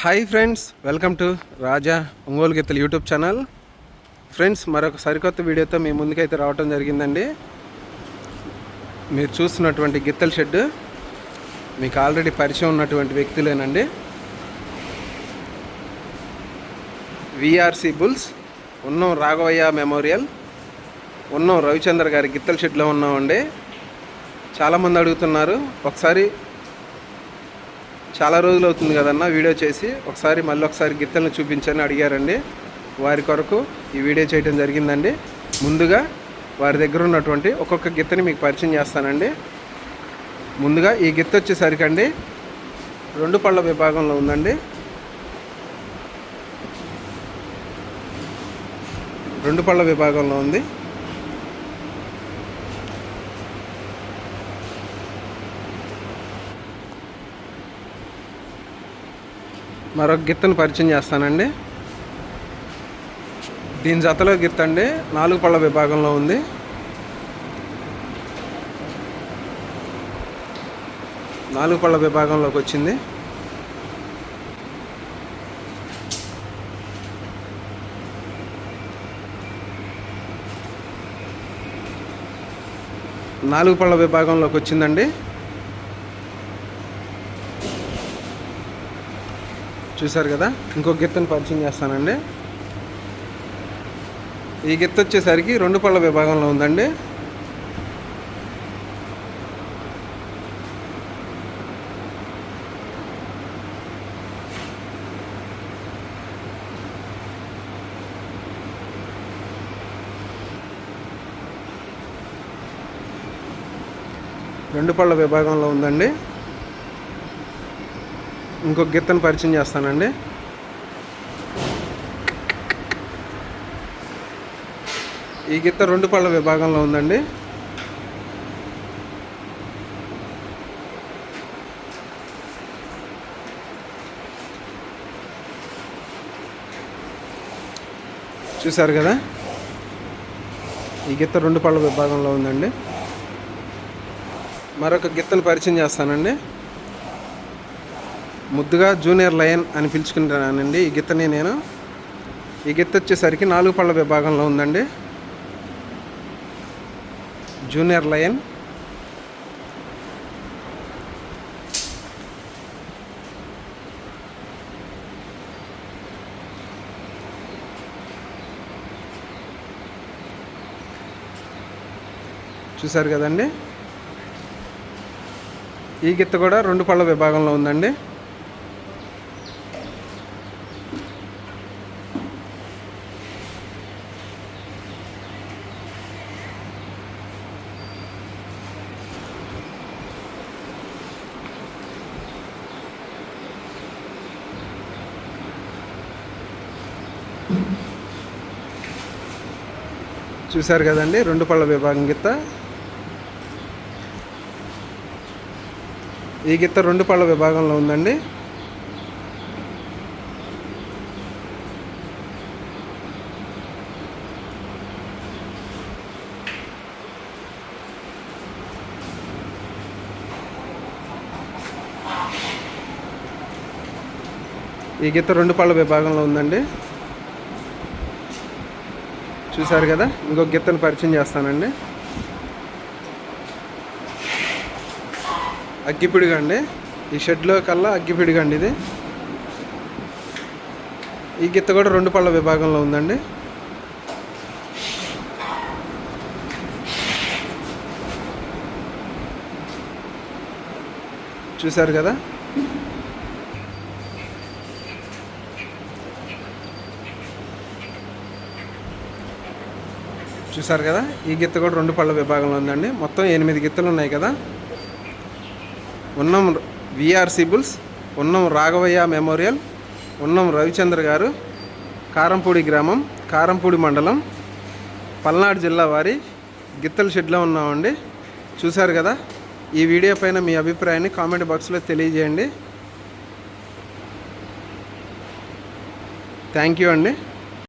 Hi friends welcome to Raja Ongole గీతలు YouTube channel friends మరొక సరికొత్త వీడియోతో మీ ముందుకైతే రావటం జరిగిందండి. మీరు చూస్తున్నటువంటి గిత్తల షెడ్ మీకు ఆల్రెడీ పరిచయం ఉన్నటువంటి వ్యక్తులేనండి. విఆర్సి బుల్స్ ఉన్నం రాఘవయ్య మెమోరియల్ ఉన్నం రవిచంద్ర గారి గిత్తల షెడ్లో ఉన్నామండి. చాలామంది అడుగుతున్నారు ఒకసారి చాలా రోజులు అవుతుంది కదన్న వీడియో చేసి. ఒకసారి మళ్ళీ ఒకసారి గిత్తలను చూపించని అడిగారండి. వారి కొరకు ఈ వీడియో చేయడం జరిగిందండి. ముందుగా వారి దగ్గర ఉన్నటువంటి ఒక్కొక్క గిత్తని మీకు పరిచయం చేస్తానండి. ముందుగా ఈ గిత్త వచ్చేసరికి అండి రెండు పళ్ళ విభాగంలో ఉందండి. రెండు పళ్ళ విభాగంలో ఉంది. మరొక గిత్తను పరిచయం చేస్తానండి. దీని జతలో గిత్త అండి. నాలుగు పళ్ళ విభాగంలో ఉంది. నాలుగు పళ్ళ విభాగంలోకి వచ్చింది. నాలుగు పళ్ళ విభాగంలోకి వచ్చిందండి. చూసారు కదా? ఇంకో గిత్తను పరిచయం చేస్తానండి. ఈ గిత్త వచ్చేసరికి రెండు పళ్ళ విభాగంలో ఉందండి. రెండు పళ్ళ విభాగంలో ఉందండి. ఇంకొక గిత్తను పరిచయం చేస్తానండి. ఈ గిత్త రెండు పళ్ళ విభాగంలో ఉందండి. చూసారు కదా? ఈ గిత్త రెండు పళ్ళ విభాగంలో ఉందండి. మరొక గిత్తను పరిచయం చేస్తానండి. ముద్దుగా జూనియర్ లయన్ అని పిలుచుకుంటానండి. ఈ గిత్తని నేను. ఈ గిత్త వచ్చేసరికి నాలుగు పళ్ళ విభాగంలో ఉందండి. Junior lion. చూసారు కదండి? ఈ గిత్త కూడా రెండు పళ్ళ విభాగంలో ఉందండి. చూశారు కదండి రెండు పళ్ళ విభాగం గిత్త. ఈ గిత్త రెండు పళ్ళ విభాగంలో ఉందండి. ఈ గిత్త రెండు పళ్ళ విభాగంలో ఉందండి. చూసారు కదా? ఇంకొక గిత్తను పరిచయం చేస్తానండి. అగ్గిపిడిగా అండి ఈ షెడ్లో కల్లా అగ్గిపిడిగా అండి ఇది. ఈ గిత్త కూడా రెండు పళ్ళ విభాగంలో ఉందండి. చూసారు కదా? చూసారు కదా? ఈ గిత్త కూడా రెండు పళ్ళ విభాగంలో ఉందండి. మొత్తం ఎనిమిది గిత్తలు ఉన్నాయి కదా? ఉన్నం విఆర్ సిబుల్స్ ఉన్నం రాఘవయ్య మెమోరియల్ ఉన్నం రవిచంద్ర గారు కారంపూడి గ్రామం కారంపూడి మండలం పల్నాడు జిల్లా వారి గిత్తల షెడ్లో ఉన్నామండి. చూశారు కదా? ఈ వీడియో పైన మీ అభిప్రాయాన్ని కామెంట్ బాక్స్లో తెలియజేయండి. థ్యాంక్ యూ అండి.